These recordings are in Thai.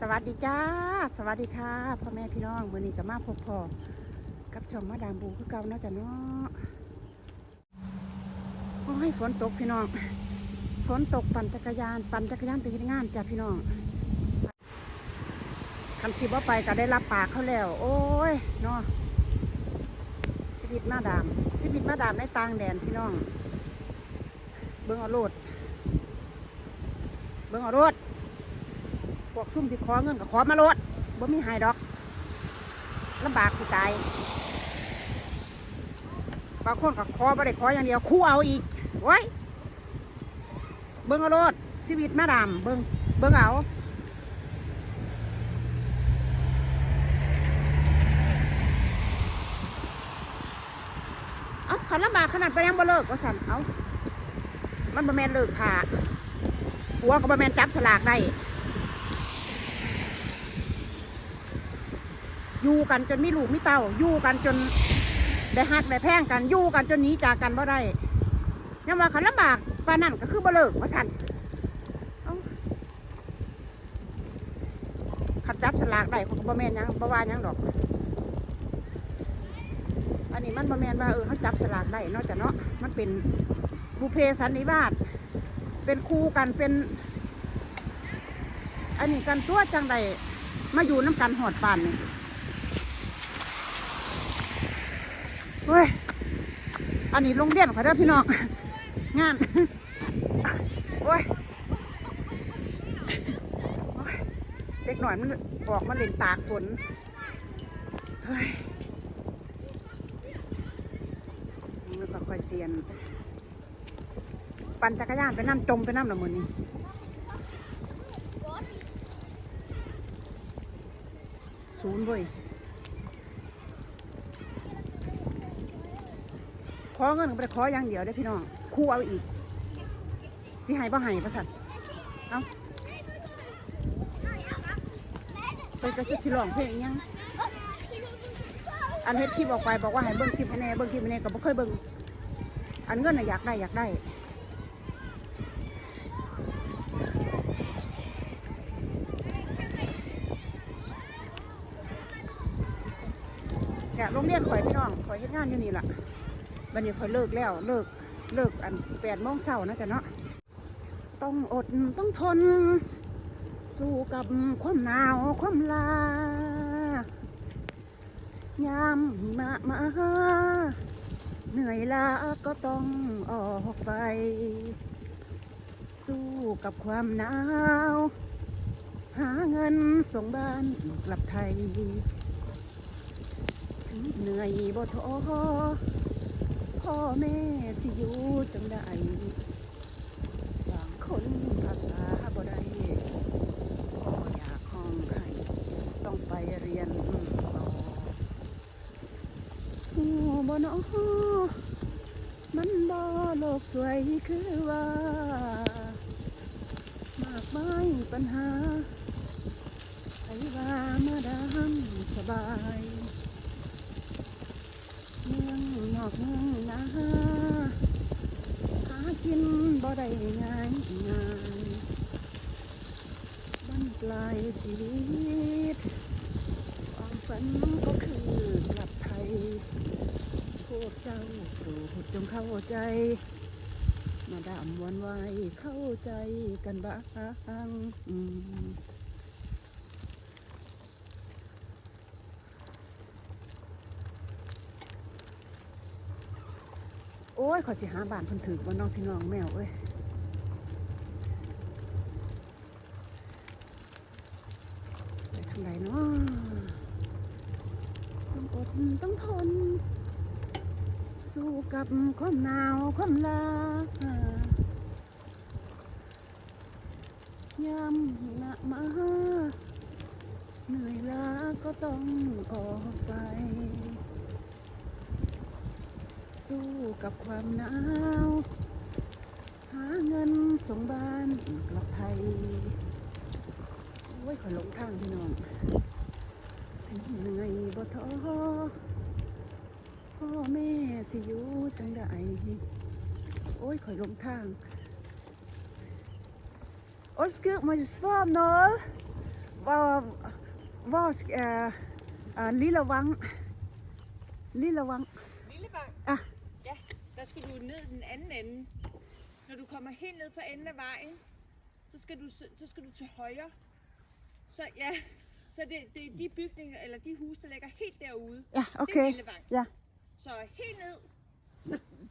สวัสดีจ้า สวัสดีค่ะพ่อแม่พี่น้องมือนี้กับมาพบพ่อกับช่องมาดามบูคือเก่าเนาะจ้ะเนาะโอ้ยฝนตกพี่น้อง ฝนตกปั่นจักรยาน ปั่นจักรยานไปเฮ็ดงานจ้ะพี่น้องคันสิบ่ไปก็ได้รับปากเขาแล้ว โอ้ยเนาะชีวิตมาดามชีวิตมาดามในต่างแดนพี่น้อง เบิ่งเอาโลดเบิ่งเอาโลด พวกซุ่มที่ขอเงินก็ขอมาโลดบ่มีหายดอกลำบากสิตายบางคนก็ขอบ่ได้ขออย่างเดียวคู่เอาอีกโว้ยเบิ่งเอาโลดชีวิตมาดามเบิ่งเบิ่งเอาเอาขันลำบากขนาดไปยังบ่เลิกว่าสั่นเอามันบ่แมนเลิกผ่าหัวก็บ่แมนจับสลากได้ อยู่กันจนไมีลูกมีเต้า อยู่กันจนได้หักได้แพงกัน อยู่กันจนหนีจากกันบ่ได้ยังว่าขันลำบากปานนั่นก็คือบ่เลิกว่าสั่นขัดจับสลากได้ขาก็บ่แม่นยังบ่ว่ายังดอก อันนี้มันบ่แม่นว่าเออเขาจับสลากได้นาะจ้ะเนาะ มันเป็นบุเพสันนิวาส เป็นคู่กันเป็น อันนี้กันตัวจังใดมาอยู่น้ำกันหอดปานนี่ เฮ้ย อันนี้โรงเรียนขอเด้อพี่น้อง งานโอ้ยเด็กหน่อยมันออกมาเล่นตากฝน เฮ้ยมันก็ค่อยเซียน ปั่นจักรยานไปน้ำจมไปน้ำละมือนี้ศูนย์เว้ย ขอเงินก็ไปขออย่างเดียวได้พี่น้องครู่เอาอีกสิให้บ่ให้ประสันเอาไปก็จะสิร้องเพลงอีหยังอันเฮ็ดคลิปออกไปบอกว่าให้เบิ่งคลิปให้แน่เบิ่งคลิปให้แน่ก็บ่เคยเบิ่งอันเงินน่ะอยากได้อยากได้เนี่ยโรงเรียนข่อยพี่น้องข่อยเฮ็ดงานอยู่นี่ล่ะ วันนี้ข่อยเลิกแล้วเลิกเลิกอันแปดโมงเช้านะจ๊ะเนาะต้องอดต้องทน สู้กับความหนาวความลายามหิมะมาเหนื่อยล้าก็ต้องออกไป สู้กับความหนาว หาเงินส่งบ้านกลับไทยถึงเหนื่อยบ่ท้อ พ่อแม่สิอยู่จังได้บางคนภาษาบ่ได้ก็อยากห้องให้ต้องไปเรียนต่อหูบ่เน้อมันบ่โลกสวยคือว่า มากมายปัญหาไอ้ว่ามาดามสบาย เมืองนอกเมืองนาหากินบ่ได้ง่ายง่ายบั้นปลายชีวิตความฝันก็คือกลับไทย พวกเจ้าโปรดจงเข้า ใจ มาดามวันไว้เข้าใจกันบ้างโอ้ยขอสิหาบ้านเพิ่นถือว่าน้องพี่น้องแมวเอ้ยไปทางไหนเนาะต้องอดต้องทน สู้กับความหนาวความลายามหิมะมาเหนื่อยล้าก็ต้องออกไป สู้กับความหนาว หาเงินส่งบ้านกลับไทยโอ้ยขอหลงทางพี่น้อง ถึงเหนื่อยบ่ท้อ พ่อแม่สิอยู่จังได้โอ้ยขอยหลงทาง โอ้ยสกิลมาจะสฟอร์มเนาะ uh, was uh, uh, lille vang. Lille vang. Lillevang? Ja. Ja, der skal du ned den anden ende. Når du kommer helt ned fra enden af vejen, så skal du, s- så skal du til højre. Så ja, så det, det er de bygninger, eller de huse, der ligger helt derude. Ja, Det er okay. Lillevang. Ja. Så helt ned.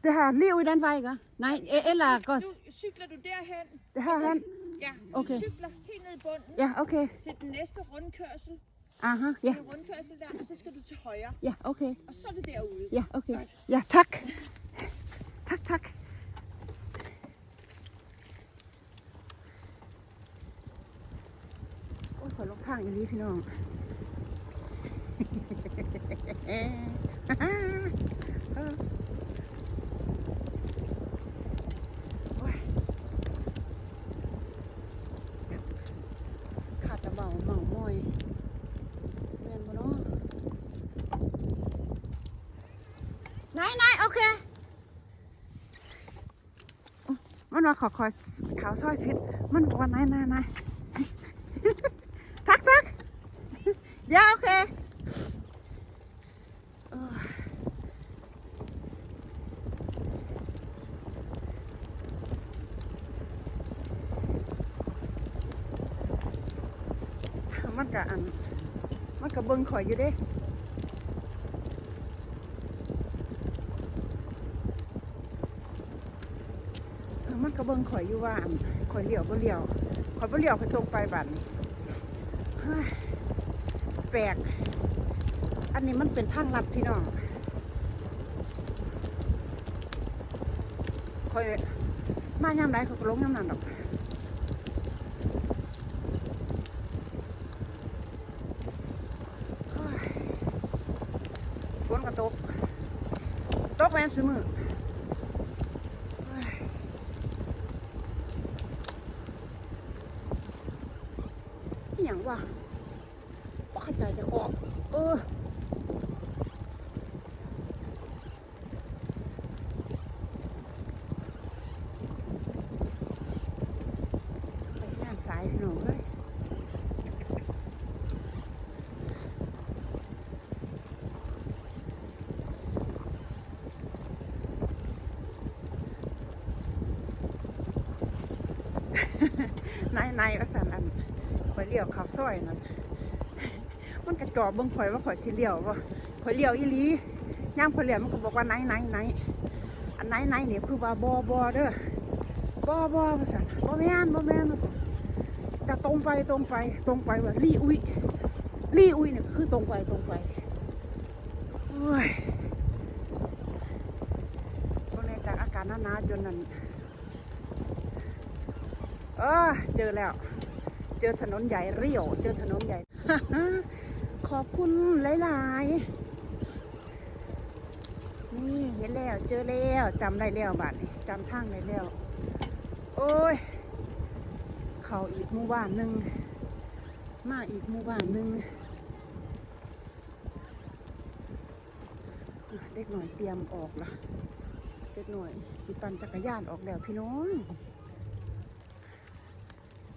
Det har liv i den vej, ikke? Nej, e- eller godt. Nu cykler du derhen. Det har han. Ja, du okay. cykler helt ned i bunden. Ja, okay. Til den næste rundkørsel. Aha, ja. Til rundkørsel der, og så skal du til højre. Ja, okay. Og så er det derude. Ja, okay. Godt. Ja, tak. tak, tak. Ôi, khỏi lông thang như thế nào. ขาดแต่เมาเมามอยแม่นบ่เนาะไหนไหนโอเคมันว่าขอขอยขาวซอยพิษมันบอกว่าไหนไหนไหนทักทักยาโอเคโอ้ยมันกะอัน มันกะเบิ่งข่อยอยู่เด้มันก็เบิ่งข่อยอยู่ว่าข่อยเหลียวบ่เหลียวข่อยบ่เหลียวข่อยตรงไปบัดนี้เฮ้ยแปลก อันนี้มันเป็นทางลัดพี่น้องข่อยมายามใดข่อยก็ลงยามนั้นดอกเฮ้ยฝนก็ตก ตก แม่นซุมื้ออหย่างวะบ่เข้าใจจะขอบเออ ไปด้านซ้ายพี่น้องเอ้ย นายนายว่าสันอันข่อยเลี้ยวเข้าวซอยนั่นมันกระจอบเบิ่งข่อยว่าข่อยสิเลี้ยวบ่ข่อยเลี้ยวอีหลีย่ามข่อยเลี้ยวมันก็บอกว่าไหนไหนไหนอันไหนไหนนี่ยคือว่าบ่บ่เด้อบ่บ่ว่าซั่นบ่แม่นบ่แม่นว่าซั่นจะตรงไปตรงไปตรงไปว่าลี่อุ้ยลี่อุ้ยเนี่ยคือตรงไปตรงไปโอ้ยบ่แน่จากอากาศหนาวๆจนนั้น ออเจอแล้ว เจอถนนใหญ่เรียว เจอถนนใหญ่ ขอบคุณหลายๆ นี่เห็นแล้ว เจอแล้วจำได้แล้วบัดนี้จำทางได้แล้ว โอ้ย เขาอีกหมู่บ้านหนึ่ง มาอีกหมู่บ้านหนึ่งเด็กหน่อยเตรียมออกละเด็กหน่อย สิปันจักรยานออกแล้วพี่น้อง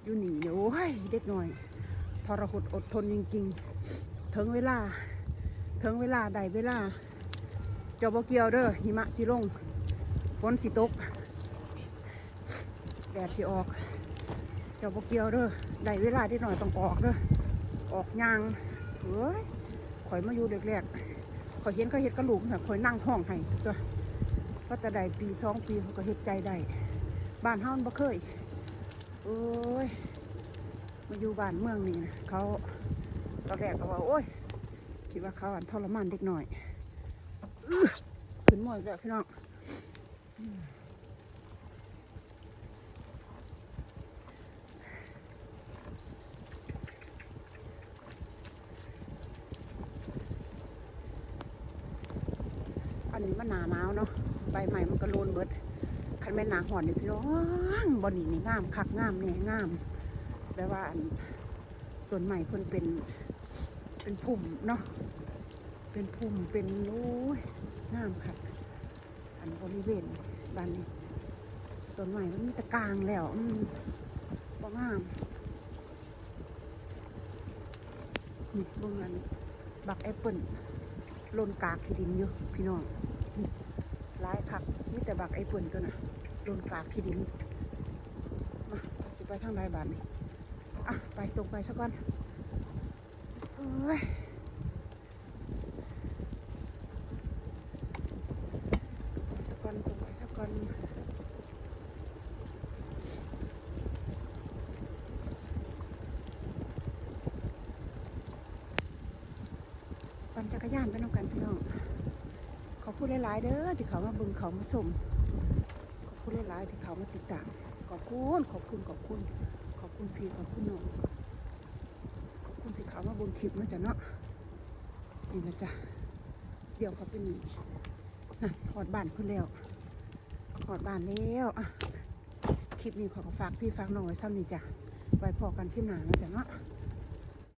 อยู่หนีเนี่ยโอ้ยเด็กหน่อย ทรหดอดทนจริงๆถึงเวลาถึงเวลาใดเวลาเจ้าบ่เกียวเด้อหิมะสิลงฝนสิตกแดดสิออกเจ้าบ่เกียวเด้อใดเวลาได้หน่อยต้องออกเด้อออกยางเฮ้ยข่อยมาอยู่แรกๆข่อยเห็นเขาเฮ็ดกระหลูกแบบข่อยนั่งห้องให้ตัวว่าแต่ใดปีสองปีเขาก็เฮ็ดใจได้บ้านเฮามันบ่เคย อ้ย มาอยู่บ้านเมืองนี่นะเขาตอนแรกก็ว่าโอ้ย คิดว่าเขาอันทรมานเด็กหน่อยอขึ้นหมดแล้วพี่น้องอืมอันนี้มันหนาหนาวเนาะใบใหม่มันก็โลนเบิด คันแม่นาหอนนี่พี่น้องบอนนี่นี่งามคักงามเนี่ยงามแปลว่าอันต้นใหม่เพิ่นเป็น เป็นพุ่มเนาะเป็นพุ่มเป็นโอ้ยงามค่ะอันบริเวณบ้านนี้ต้นใหม่มันมีแตะกลางแล้วอืมบ่งามนี่เบิ่งอันบักแอปเปิลลนกากขี้ดินอยู่พี่น้องนี่หลายคักมีแต่บักแอปเปิลตัวน่ะ หล่นกากขี้ดินมาสิไปทางใดบ้านนี่อะไปตรงไปสักก่อนโอ้ยสักก่อนตรงไปสักก่อนปั่นจักรยานไปน้องกันพี่น้องขอพูดหลายๆเด้อที่เขามาบึงเขามาส่งขอพูด หลายที่เขามาติดตามขอบคุณขอบคุณขอบคุณ ขอบคุณพี่ขอบคุณน้องขอบคุณที่เขามาบึงคลิปนะจ๊ะเนาะนี่นะจ๊ะเดี๋ยวเขาไปนี่นั่นหอดบ้านเพื่อแล้วหอดบ้านแล้วอะคลิปนี้ขอฝากพี่ฝากน้องไว้ซ้ำนี่จ้ะไว้พอกันคลิปหนานะจ๊ะเนาะ